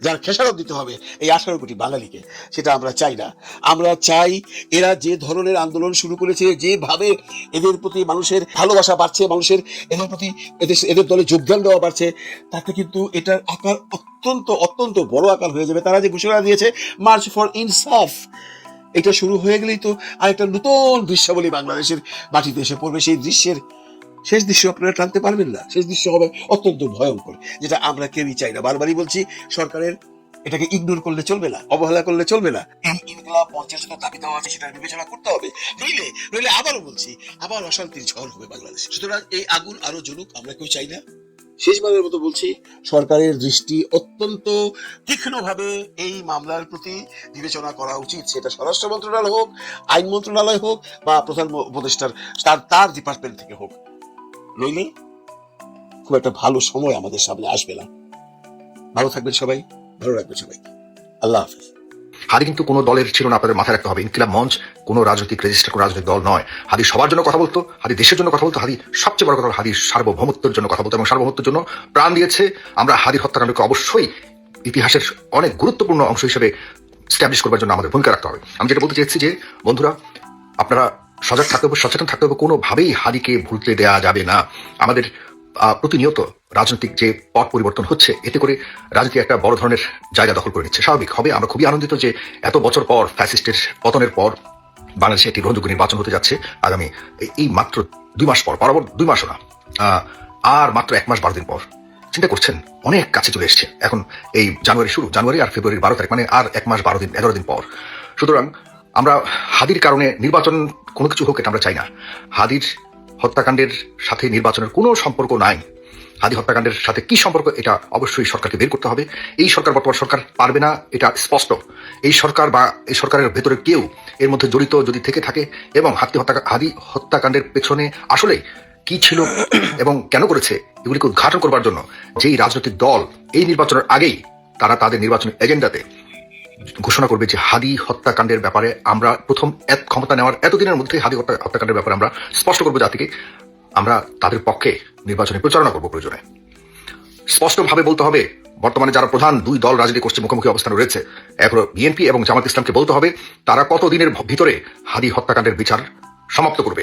যার খেসারত দিতে হবে এই আঠারো কোটি বাঙালিকে, সেটা আমরা চাই না। আমরা চাই এরা যে ধরনের আন্দোলন শুরু করেছে, যেভাবে এদের প্রতি মানুষের ভালোবাসা বাড়ছে, মানুষের এদের প্রতি এদের এদের দলে যোগদান দেওয়া বাড়ছে, তাতে কিন্তু এটার আকার অত্যন্ত অত্যন্ত বড় আকার হয়ে যাবে। তারা যে ঘোষণা দিয়েছে মার্চ ফর ইনসাফ এটা শুরু হয়ে গেলেই তো আরেকটা নতুন দৃশ্যাবলী বাংলাদেশের মাটিতে এসে পড়বে। সেই দৃশ্যের শেষ দৃশ্য আপনারা টানতে পারবেন না। শেষ দৃশ্য হবে অত্যন্ত ভয়ঙ্কর, যেটা আমরা কেউই চাই না। বারবারই বলছি, সরকারের এটাকে ইগনোর করলে চলবে না, অবহেলা করলে চলবে না। এই ইনকলাব মঞ্চের যত দাবি দেওয়া আছে, সেটা বিবেচনা করতে হবে। নইলে নইলে আবারও বলছি, আবার অশান্তির ঝড় হবে বাংলাদেশ। সুতরাং এই আগুন আরও জ্বলুক, আমরা কেউ চাই না। শেষবারের মতো বলছি, সরকারের দৃষ্টি অত্যন্ত তীক্ষ্ণভাবে এই মামলার প্রতি বিবেচনা করা উচিত। সেটা স্বরাষ্ট্র মন্ত্রণালয় হোক, আইন মন্ত্রণালয় হোক, বা প্রধান উপদেষ্টার, তার তার ডিপার্টমেন্ট থেকে হোক। নইলে খুব একটা ভালো সময় আমাদের সামনে আসবে না। ভালো থাকবেন সবাই, ভালো রাখবেন সবাই আল্লাহ হাফিজ। হাদি কিন্তু কোনো দলের ছিল না, আপনাদের মাথায় রাখতে হবে। ইনকিলাব মঞ্চ কোনো রাজনৈতিক রেজিস্টার, কোনো রাজনৈতিক দল নয়। হাদি সবার জন্য কথা বলতো, হাদি দেশের জন্য কথা বলতো, হাদি সবচেয়ে বড় কথা হাদির সার্বভৌমত্বের জন্য কথা বলতো এবং সার্বভৌমত্বের জন্য প্রাণ দিয়েছে। আমরা হাদির হত্যাকাণ্ডকে অবশ্যই ইতিহাসের অনেক গুরুত্বপূর্ণ অংশ হিসেবে স্ট্যাবলিশ করবার জন্য আমাদের ভূমিকা রাখতে হবে। আমি যেটা বলতে চাইছি যে, বন্ধুরা, আপনারা সজাগ থাকতে হবে, সচেতন থাকতে হবে। কোনোভাবেই হাদিকে ভুলতে দেওয়া যাবে না। আমাদের প্রতিনিয়ত রাজনৈতিক যে পট পরিবর্তন হচ্ছে, এতে করে রাজনীতি একটা বড় ধরনের জায়গা দখল করে নিচ্ছে। স্বাভাবিক হবে। আমরা খুবই আনন্দিত যে এত বছর পর ফ্যাসিস্টের পতনের পর বাংলাদেশে একটি গ্রহণযোগ্য নির্বাচন হতে যাচ্ছে। আগামী এই- মাত্র দুই মাস পর, বরাবর দুই মাসও না আর মাত্র এক মাস বারো দিন পর। চিন্তা করছেন, অনেক কাছে চলে এসছে। এখন এই জানুয়ারি শুরু, জানুয়ারি আর ফেব্রুয়ারির বারো তারিখ মানে আর এক মাস বারো দিন, এগারো দিন পর। সুতরাং আমরা হাদির কারণে নির্বাচন কোনো কিছু হোক এটা আমরা চাই না। হাদির হত্যাকাণ্ডের সাথে নির্বাচনের কোনো সম্পর্ক নাই। হাদি হত্যাকাণ্ডের সাথে কি সম্পর্ক, এটা অবশ্যই সরকারকে বের করতে হবে। এই সরকার বর্তমান সরকার পারবে না, এটা স্পষ্ট। এই সরকার বা এই সরকারের ভেতরে কেউ এর মধ্যে জড়িত যদি থেকে থাকে এবং হাতি হত্যা হাদি হত্যাকাণ্ডের পেছনে আসলে কি ছিল এবং কেন করেছে, এগুলিকে উদ্ঘাটন করবার জন্য যেই রাজনৈতিক দল এই নির্বাচনের আগেই তারা তাদের নির্বাচনী এজেন্ডাতে ঘোষণা করবে যে হাদি হত্যাকাণ্ডের ব্যাপারে আমরা প্রথম এত ক্ষমতা নেওয়ার এতদিনের মধ্যে হাদি হত্যা হত্যাকাণ্ডের ব্যাপারে আমরা স্পষ্ট করব জাতিকে। আমরা তাদের পক্ষে নির্বাচনে প্রচারণা করব প্রয়োজনে। স্পষ্টভাবে বলতে হবে, বর্তমানে যারা প্রধান দুই দল রাজনীতি করছে মুখোমুখি অবস্থানে রয়েছে এক বিএনপি এবং জামাত ইসলামকে বলতে হবে, তারা কত দিনের ভিতরে হাদি হত্যাকাণ্ডের বিচার সমাপ্ত করবে?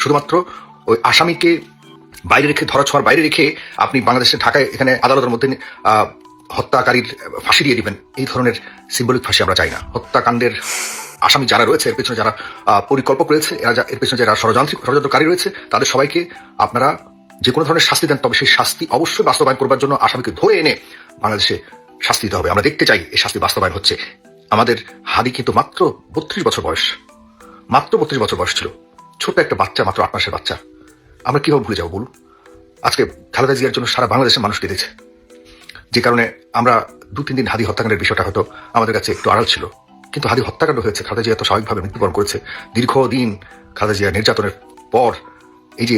শুধুমাত্র ওই আসামিকে বাইরে রেখে ধরা ছোঁয়ার বাইরে রেখে আপনি বাংলাদেশের ঢাকায় এখানে আদালতের মধ্যে হত্যাকারীর ফাঁসি দিয়ে দিবেন। এই ধরনের সিম্বলিক ফাঁসি আমরা চাই না। হত্যাকাণ্ডের আসামি যারা রয়েছে এর পেছনে যারা আহ, পরিকল্পক রয়েছে এরা এর পেছনে যারা ষড়যন্ত্রিক ষড়যন্ত্রকারী রয়েছে তাদের সবাইকে আপনারা যে কোনো ধরনের শাস্তি দেন তবে সেই শাস্তি অবশ্যই বাস্তবায়ন করবার জন্য আসামিকে ধরে এনে বাংলাদেশে শাস্তি দিতে হবে। আমরা দেখতে চাই এই শাস্তি বাস্তবায়ন হচ্ছে। আমাদের হাদি কিন্তু মাত্র বত্রিশ বছর বয়স। মাত্র বত্রিশ বছর বয়স ছিল। ছোট্ট একটা বাচ্চা মাত্র আট মাসের বাচ্চা। আমরা কীভাবে ভুলে যাব বলুন? আজকে খালেদা জিয়ার জন্য সারা বাংলাদেশের মানুষ কেঁদেছে। যে কারণে আমরা দু, তিন দিন হাদি হত্যাকাণ্ডের বিষয়টা হয়তো আমাদের কাছে একটু আড়াল ছিল। কিন্তু হাদি হত্যাকাণ্ড হয়েছে, খালেদা জিয়া তো স্বাভাবিকভাবে মৃত্যুবরণ করেছে। দীর্ঘদিন খালেদা জিয়া নির্যাতনের পর এই যে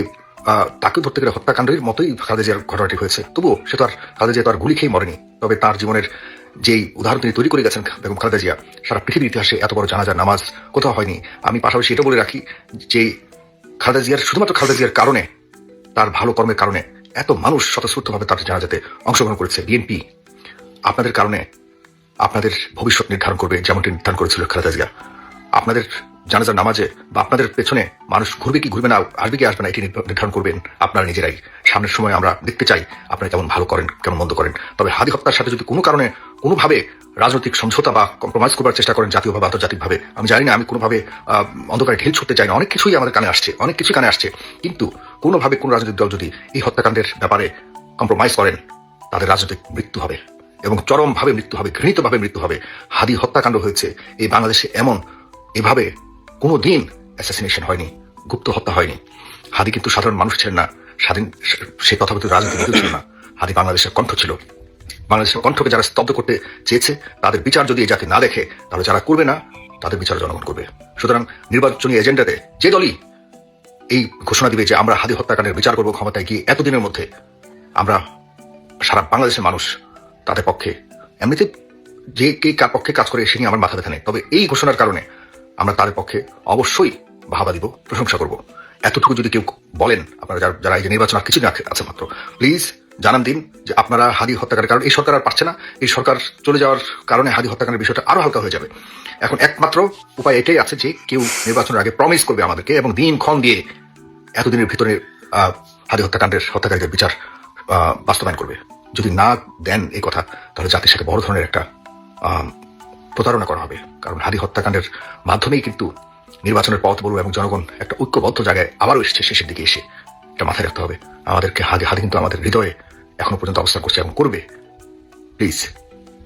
তাকে ধরতে গেলে হত্যাকাণ্ডের মতোই খালেদা জিয়ার ঘটনাটি হয়েছে। তবুও সে তো আর, খালেদা জিয়া তো আর গুলি খেয়ে মরেনি। তবে তার জীবনের যেই উদাহরণ তিনি তৈরি করে গেছেন বেগম খালেদা জিয়া, সারা পৃথিবীর ইতিহাসে এত বড় জানাজার নামাজ কোথাও হয়নি। আমি পাশাপাশি এটা বলে রাখি যে, খালেদা জিয়ার, শুধুমাত্র খালেদা জিয়ার কারণে, তার ভালো কর্মের কারণে এত মানুষ স্বতঃস্ফূর্তভাবে তাদের জানাজাতে অংশগ্রহণ করেছে বিএনপি। আপনাদের কারণে আপনাদের ভবিষ্যৎ নির্ধারণ করবে, যেমনটি নির্ধারণ করেছিল খালেদা জিয়া। আপনাদের জানাজার নামাজে বা আপনাদের পেছনে মানুষ ঘুরবে কি ঘুরবে না আসবে কি আসবে না, এটি নির্ধারণ করবেন আপনারা নিজেরাই। সামনের সময় আমরা দেখতে চাই আপনারা কেমন ভালো করেন, কেমন মন্দ করেন। তবে হাদি হত্যার সাথে যদি কোনো কারণে কোনোভাবে রাজনৈতিক সমঝোতা বা কম্প্রোমাইজ করবার চেষ্টা করেন জাতীয়ভাবে আন্তর্জাতিকভাবে। আমি জানি না, আমি কোনোভাবে অন্ধকারে ঢিল ছুটতে চাই না। অনেক কিছুই আমাদের কানে আসছে, অনেক কিছু কানে আসছে। কিন্তু কোনোভাবে কোনো রাজনৈতিক দল যদি এই হত্যাকাণ্ডের ব্যাপারে কম্প্রোমাইজ করেন, তাদের রাজনৈতিক মৃত্যু হবে এবং চরমভাবে মৃত্যু হবে, ঘৃণিতভাবে মৃত্যু হবে। হাদি হত্যাকাণ্ড হয়েছে, এই বাংলাদেশে এমন এভাবে কোনো দিন অ্যাসাসিনেশন হয়নি, গুপ্ত হত্যা হয়নি। হাদি কিন্তু সাধারণ মানুষ ছিলেন না, স্বাধীন, সে তথাকথিত রাজনীতি ছিল না। হাদি বাংলাদেশের কণ্ঠ ছিল। বাংলাদেশের কণ্ঠকে যারা স্তব্ধ করতে চেয়েছে, তাদের বিচার যদি এই জাতি না দেখে, তাহলে যারা করবে না, তাদের বিচার জনগণ করবে। সুতরাং নির্বাচনী এজেন্ডাতে যে দলই এই ঘোষণা দিবে যে আমরা হাদি হত্যাকাণ্ডের বিচার করব ক্ষমতায় গিয়ে এতদিনের মধ্যে, আমরা সারা বাংলাদেশের মানুষ তাদের পক্ষে, এমনিতে যে কে কার পক্ষে কাজ করে সে নিয়ে আমার মাথা ব্যথা নেই। তবে এই ঘোষণার কারণে আমরা তাদের পক্ষে অবশ্যই ভাবা দিব, প্রশংসা করব। এতটুকু যদি কেউ বলেন, আপনারা যারা যারা এই যে নির্বাচন আর কিছু আছে মাত্র প্লিজ জানান দিন যে আপনারা হাদি হত্যাকাণ্ডের কারণ এই সরকার আর পারছে না। এই সরকার চলে যাওয়ার কারণে হাদি হত্যাকাণ্ডের বিষয়টা আরও হালকা হয়ে যাবে। এখন একমাত্র উপায় এটাই আছে যে কেউ নির্বাচনের আগে প্রমিস করবে আমাদেরকে এবং দিন ক্ষণ দিয়ে এতদিনের ভিতরে হাদি হত্যাকাণ্ডের হত্যাকারীদের বিচার বাস্তবায়ন করবে। যদি না দেন এই কথা, তাহলে জাতির সাথে বড় ধরনের একটা প্রতারণা করা হবে। কারণ হাদি হত্যাকাণ্ডের মাধ্যমেই কিন্তু নির্বাচনের পথ বলব এবং জনগণ একটা ঐক্যবদ্ধ জায়গায় আবারও এসেছে, শেষের দিকে এসে। এটা মাথায় রাখতে হবে। আমাদেরকে হাদি হাদি কিন্তু আমাদের হৃদয়ে এখনও পর্যন্ত অবস্থান করছে এবং করবে? প্লিজ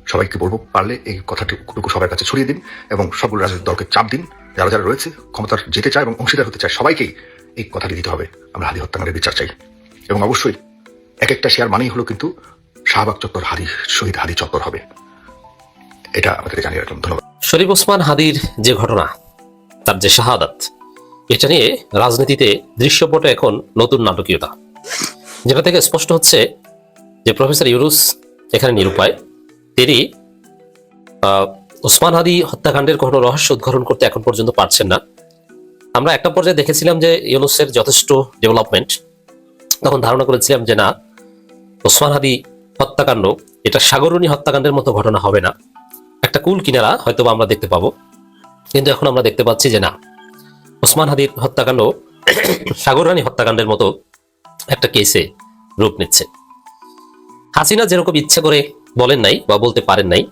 সবাইকে বলব, পারলে এই কথাটুকু সবার কাছে ছড়িয়ে দিন এবং সবগুলো রাজনৈতিক দলকে চাপ দিন। যারা যারা রয়েছে, ক্ষমতার যেতে চায় এবং অংশীদার হতে চায়, সবাইকেই এই কথাটি দিতে হবে। আমরা হাদি হত্যাকাণ্ডের বিচার চাই। এবং অবশ্যই এক একটা শেয়ার মানেই হলো কিন্তু শাহবাগ চত্বর হাদি শহীদ হাদি চত্বর হবে। এটা আমাদেরকে জানিয়ে রাখলাম। ধন্যবাদ। শরীফ ওসমান হাদির যে ঘটনা, তার যে শাহাদাত, এটা নিয়ে রাজনীতিতে দৃশ্যপটে এখন নতুন নাটকীয়তা। যেটা থেকে স্পষ্ট হচ্ছে যে প্রফেসর ইউরুস এখানে নিরুপায়, তিনি ওসমান হাদি হত্যাকাণ্ডের কোনো রহস্য উদ্ঘাটন করতে এখন পর্যন্ত পারছেন না। আমরা একটা পর্যায়ে দেখেছিলাম যে ইউনুসের যথেষ্ট ডেভেলপমেন্ট, তখন ধারণা করেছিলাম যে না, ওসমান হাদি হত্যাকাণ্ড, এটা সাগরণী হত্যাকাণ্ডের মতো ঘটনা হবে না। একটা কুল কিনারা হয়তো আমরা দেখতে পাবো। কিন্তু এখন আমরা দেখতে পাচ্ছি যে না, ওসমান হাদির হত্যাকাণ্ড সাগর রানী হত্যাকাণ্ডের মতো একটা কেসে রূপ নিচ্ছে। হাসিনা যেরকম ইচ্ছে করে বলেন নাই বা বলতে পারেন নাই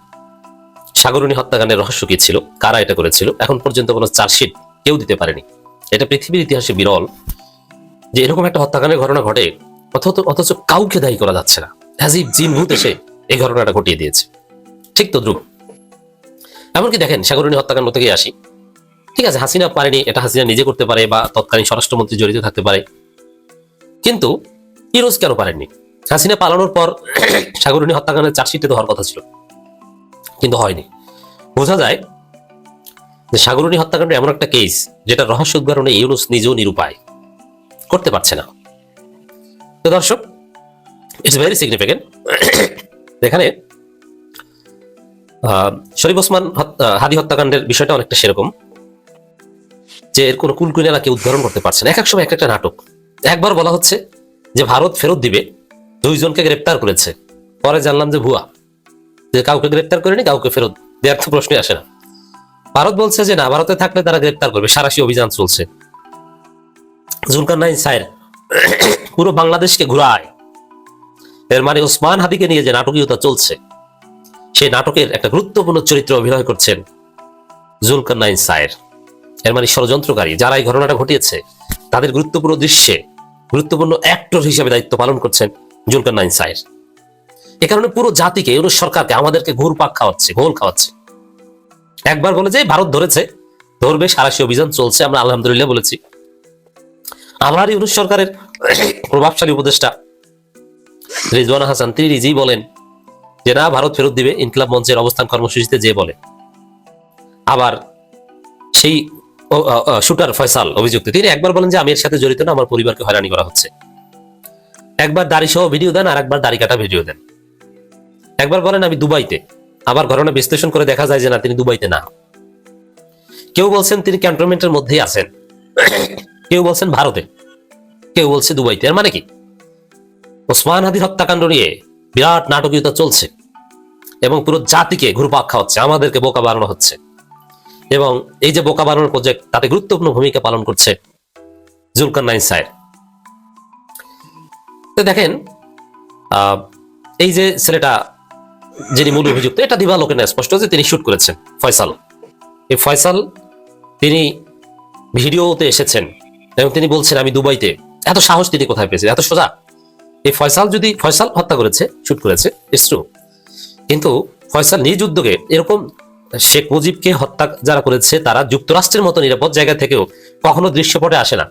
সাগরণী হত্যাকাণ্ডের রহস্য কি ছিল? কারা এটা করেছিল? এখন পর্যন্ত কোনো চার্জশিট কেউ দিতে পারেনি। এটা পৃথিবীর ইতিহাসে বিরল যে এরকম একটা হত্যাকাণ্ডের ঘটনা ঘটে, অথচ অথচ কাউকে দায়ী করা যাচ্ছে না। অ্যাজ ইফ জিন ভূত এসে এই ঘটনাটা ঘটিয়ে দিয়েছে। ঠিক তো দ্রুপ এমনকি দেখেন সাগরণী হত্যাকাণ্ড থেকে আসি। ঠিক আছে, হাসিনা পারেনি, এটা হাসিনা নিজে করতে পারে বা তৎকালীন স্বরাষ্ট্রমন্ত্রী জড়িত থাকতে পারে। কিন্তু ইরোজ কেন পারেননি? হাসিনা পালানোর পর সাগরণী হত্যাকাণ্ডের চার্জশিটে তো হওয়ার কথা ছিল। কিন্তু হয়নি। বোঝা যায় যে সাগরণী হত্যাকাণ্ড এমন একটা কেস যেটা রহস্য উদ্ঘাটনে ইউনুস নিজেও নিরুপায় করতে পারছে না। তো দর্শক ইটস ভেরি সিগনিফিকেন্ট এখানে শরীফ ওসমান হাদি হত্যাকাণ্ডের বিষয়টা অনেকটা সেরকম যে এর কোনো কুলকুইনারা কেউ উদ্ধারণ করতে পারছে না। এক এক সময় এক একটা নাটক। একবার বলা হচ্ছে যে ভারত ফেরত দিবে দুইজনকে গ্রেপ্তার করেছে। পরে জানলাম যে ভুয়া। যে কাউকে গ্রেপ্তার করেনি, কাউকে ফেরত দেওয়ার তো প্রশ্নই আসে না। ভারত বলছে যে না, ভারতে থাকলে তারা গ্রেপ্তার করবে। সারাশি অভিযান চলছে। জুলকার নাইন সাইর পুরো বাংলাদেশকে ঘুরায়। এর মানে ওসমান হাদিকে নিয়ে যে নাটকীয়তা চলছে, সেই নাটকের একটা গুরুত্বপূর্ণ চরিত্র অভিনয় করছেন জুলকার নাইন সায়ের এর মানে ষড়যন্ত্রকারী, যারা এই ঘটনাটা ঘটিয়েছে, তাদের গুরুত্বপূর্ণ দৃশ্যে, গুরুত্বপূর্ণ অ্যাক্টর হিসেবে দায়িত্ব পালন করছেন জুলকার নাইন এ কারণে পুরো জাতিকে ইউনুস সরকারকে আমাদেরকে ঘুর পাক খাওয়াচ্ছে, ঘোল খাওয়াচ্ছে। একবার বলে যে ভারত ধরেছে, ধরবে, সারাশি অভিযান চলছে, আমরা আলহামদুলিল্লাহ বলেছি। আবার ইউনুস সরকারের প্রভাবশালী উপদেষ্টা রিজওয়ানা হাসান তিনি নিজেই বলেন যে, না, ভারত ফেরত দিবে, ইনকলাব মঞ্চের অবস্থান কর্মসূচিতে যে বলে। আবার সেই শুটার ফয়সাল অভিযুক্ত, তিনি একবার বলেন যে, আমি এর সাথে জড়িত না, আমার পরিবারকে হয়রানি করা হচ্ছে। একবার দাড়ি সহ ভিডিও দেন আর একবার দাড়ি কাটা ভিডিও দেন। একবার বলেন আমি দুবাইতে। আবার ঘটনা বিশ্লেষণ করে দেখা যায় যে না, তিনি দুবাইতে না। কেউ বলছেন তিনি ক্যান্টনমেন্টের মধ্যেই আছেন। কেউ বলছেন ভারতে। কেউ বলছে দুবাইতে। এর মানে কি? ওসমান হাদির হত্যাকাণ্ড নিয়ে বিরাট নাটকীয়তা চলছে এবং পুরো জাতিকে ঘুরপাক খাওয়াচ্ছে, আমাদেরকে বোকা বানানো হচ্ছে। এবং এই যে বোকা বানানোর প্রজেক্ট তাতে গুরুত্বপূর্ণ ভূমিকা পালন করছে জুলকার নাইন সাহেব। তো দেখেন এই যে ছেলেটা যিনি মূল অভিযুক্ত, এটা দিবালোকে না স্পষ্ট যে তিনি শুট করেছেন ফয়সাল। এই ফয়সাল তিনি ভিডিওতে এসেছেন এবং তিনি বলছেন, আমি দুবাইতে। এত সাহস তিনি কোথায় পেয়েছেন? এত সোজা? এই ফয়সাল যদি, ফয়সাল হত্যা করেছে, শুট করেছে ইটস ট্রু কিন্তু ফয়সাল নিজ উদ্যোগে এরকম শেখ মুজিবকে হত্যা যারা করেছে, তারা যুক্তরাষ্ট্রের মতো নিরাপদ জায়গা থেকেও কখনো দৃশ্যপটে আসে না।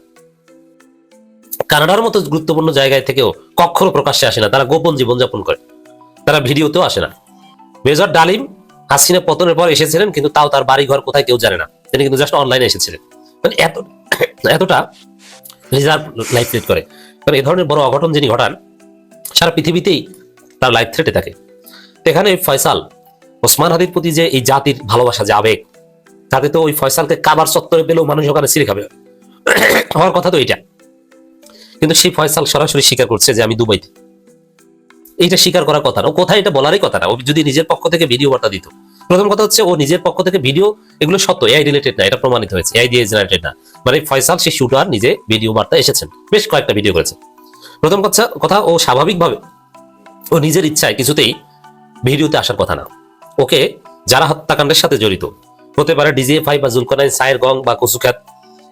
কানাডার মতো গুরুত্বপূর্ণ জায়গায় থেকেও কখনো প্রকাশ্যে আসে না। তারা গোপন জীবনযাপন করে। তারা ভিডিওতেও আসে না। মেজর ডালিম হাসিনা পতনের পর এসেছিলেন, কিন্তু তাও তার বাড়ি ঘর কোথায় কেউ জানে না। তিনি কিন্তু জাস্ট অনলাইনে এসেছিলেন। মানে এত, এতটা রিজার্ভ লাইফ লিড করে। কারণ এই ধরনের বড় অঘটন যিনি ঘটান, সারা পৃথিবীতেই তার লাইফ থ্রেটে থাকে। তো এখানে ফয়সাল, ওসমান হাদির প্রতি যে এই জাতির ভালোবাসা, যে আবেগ, তাতে তো ওই ফয়সালকে কাবার চত্বরে পেলেও মানুষ ওখানে সিঁড়ি খাবে। হওয়ার কথা তো এইটা। কিন্তু সেই ফয়সাল সরাসরি স্বীকার করছে যে আমি দুবাইতে। এইটা স্বীকার করার কথা না। ও কোথায় এটা বলারই কথা না। ও যদি নিজের পক্ষ থেকে ভিডিও বার্তা দিত। প্রথম কথা হচ্ছে ও নিজের পক্ষ থেকে ভিডিও এগুলো সত্য, এআই রিলেটেড না, এটা প্রমাণিত হয়েছে। এআই দিয়ে জেনারেটেড না। মানে ফয়সাল সেই শুটার নিজে ভিডিও বার্তা এসেছেন। বেশ কয়েকটা ভিডিও করেছে। প্রথম কথা কথা ও স্বাভাবিকভাবে ও নিজের ইচ্ছায় কিছুতেই ভিডিওতে আসার কথা না। ওকে যারা হত্যাকাণ্ডের সাথে জড়িত, হতে পারে ডিজিএফআই বা জুলকানাই সায়ের গং বা কসুখ্যাত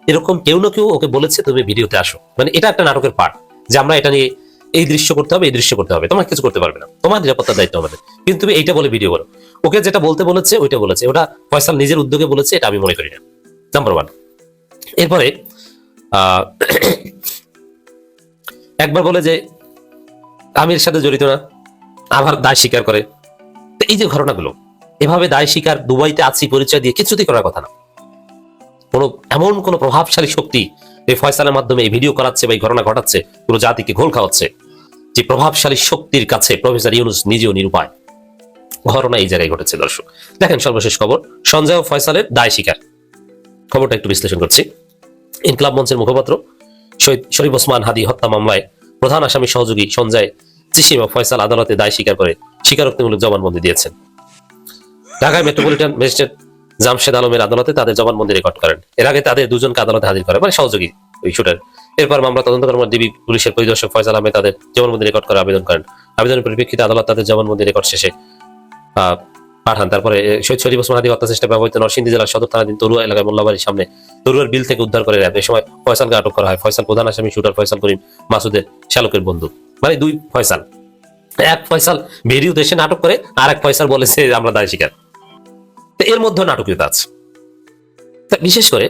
এরকম কেউ না কেউ ওকে বলেছে, তুমি ভিডিওতে আসো। মানে এটা একটা নাটকের পার্ট যে আমরা এটা নিয়ে এই দৃশ্য করতে হবে, এই দৃশ্য করতে হবে। তোমার কিছু করতে পারবে না। তোমার নিরাপত্তার দায়িত্ব আমাদের। কিন্তু তুমি এইটা বলে ভিডিও করো ওকে যেটা বলতে বলেছে, ওইটা বলেছে। ওটা ফয়সাল নিজের উদ্যোগে বলেছে, এটা আমি মনে করি না। নাম্বার ওয়ান এরপরে একবার বলে যে, আমির সাথে জড়িত না, আবার দায় স্বীকার করে। এই যে ঘটনাগুলো, এভাবে দায় স্বীকার দুবাইতে আছি পরিচয় দিয়ে কিছুতেই করার কথা না। কোনো, এমন কোনো প্রভাবশালী শক্তি এই ফয়সালের মাধ্যমে এই ভিডিও করাচ্ছে বা এই ঘটনা ঘটাচ্ছে পুরো জাতিকে ঘোল খাওয়াচ্ছে, যে প্রভাবশালী শক্তির কাছে প্রফেসর ইউনুস নিজেও নিরুপায়। ঘটনা এই জায়গায় ঘটেছে, দর্শক। দেখেন সর্বশেষ খবর, সঞ্জয় ফয়সালের দায় স্বীকার। খবরটা একটু বিশ্লেষণ করছি। ইনকলাব মঞ্চের মুখপাত্র শহীদ, শরীফ ওসমান হাদি হত্যা মামলায় প্রধান আসামি সহযোগী সঞ্জয় চিসিম ফয়সাল আদালতে দায় স্বীকার করে স্বীকারোক্তিমূলক জবানবন্দি দিয়েছেন। ঢাকায় মেট্রোপলিটন ম্যাজিস্ট্রেট জামশেদ আলমের আদালতে তাদের জবানবন্দি রেকর্ড করেন। এর আগে তাদের দুজনকে আদালতে হাজির করে মানে সহযোগী ওই শুটার। এরপর মামলা তদন্ত কর্মী ডিবি পুলিশের পরিদর্শক ফয়সাল আহমেদ তাদের জবানবন্দি রেকর্ড করে আবেদন করেন। আবেদনের পরিপ্রেক্ষিতে আদালত তাদের জবানবন্দি রেকর্ড শেষে পাঠান। তারপরে শহীদ শরীফ ওসমান হত্যা চেষ্টা ব্যবহৃত নরসিংদী জেলার সদর থানাধীন তরুয়া এলাকায় মোল্লাবাড়ির সামনে তরুয়ার বিল থেকে উদ্ধার করে র্যাব। এ সময় ফয়সালকে আটক করা হয়। ফয়সাল প্রধান আসামি শুটার ফয়সাল করিম মাসুদের শ্যালকের বন্ধু। মানে দুই ফয়সাল। এক ফয়সাল ভিডিও দেশে নাটক করে আর এক ফয়সাল বলেছে আমরা দায় স্বীকার। এর মধ্যে নাটকীয়তা আছে। বিশেষ করে